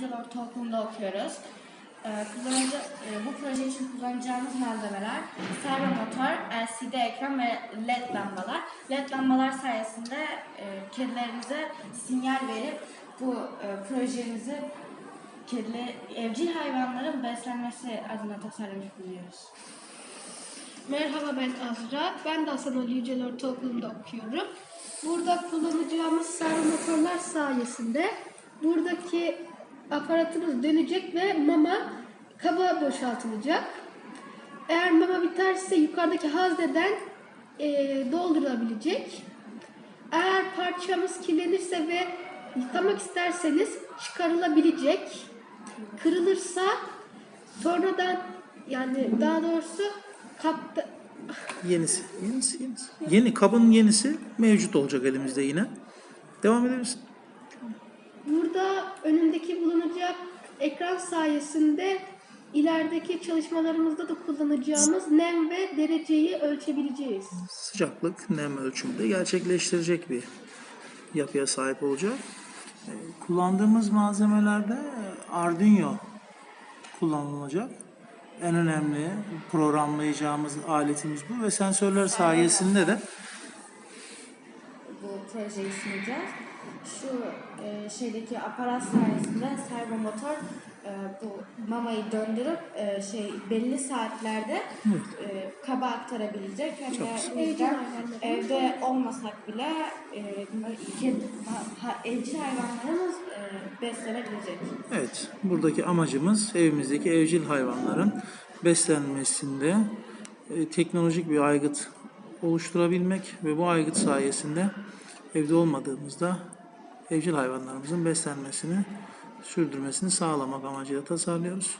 Yücel Ortaokulu'nda okuyoruz. Ee, kullanıcı, e, bu proje için kullanacağımız malzemeler servo motor, LCD ekran ve LED lambalar. LED lambalar sayesinde e, kedilerimize sinyal verip bu e, projemizi kediler, evcil hayvanların beslenmesi adına tasarlamış bulunuyoruz. Merhaba ben Azra. Ben de Hasan Ali Yücel Ortaokulu'nda okuyorum. Burada kullanacağımız servo motorlar sayesinde buradaki aparatımız dönecek ve mama kaba boşaltılacak. Eğer mama biterse yukarıdaki hazneden eee doldurulabilecek. Eğer parçamız kirlenirse ve yıkamak isterseniz çıkarılabilecek. Kırılırsa sonradan yani daha doğrusu kapta Yenisi. Yenisi, yenisi. Yeni kabın yenisi mevcut olacak elimizde yine. Devam edebilirsin. Burada önündeki bulunacak ekran sayesinde ilerideki çalışmalarımızda da kullanacağımız nem ve dereceyi ölçebileceğiz. Sıcaklık, nem ölçümü de gerçekleştirecek bir yapıya sahip olacak. Ee, Kullandığımız malzemelerde Arduino kullanılacak. En önemli programlayacağımız aletimiz bu ve sensörler sayesinde de projeyi sunacağız. Şu e, şeydeki aparat sayesinde servo motor e, bu mamayı döndürüp e, şey belli saatlerde e, kaba aktarabilecek. Hem de bu Evcil evde olmasak bile e, kedi, ha, ha- evcil hayvanlarımız e, beslenebilecek. Evet, buradaki amacımız evimizdeki evcil hayvanların beslenmesinde e, teknolojik bir aygıt oluşturabilmek ve bu aygıt sayesinde evde olmadığımızda evcil hayvanlarımızın beslenmesini sürdürmesini sağlamak amacıyla tasarlıyoruz.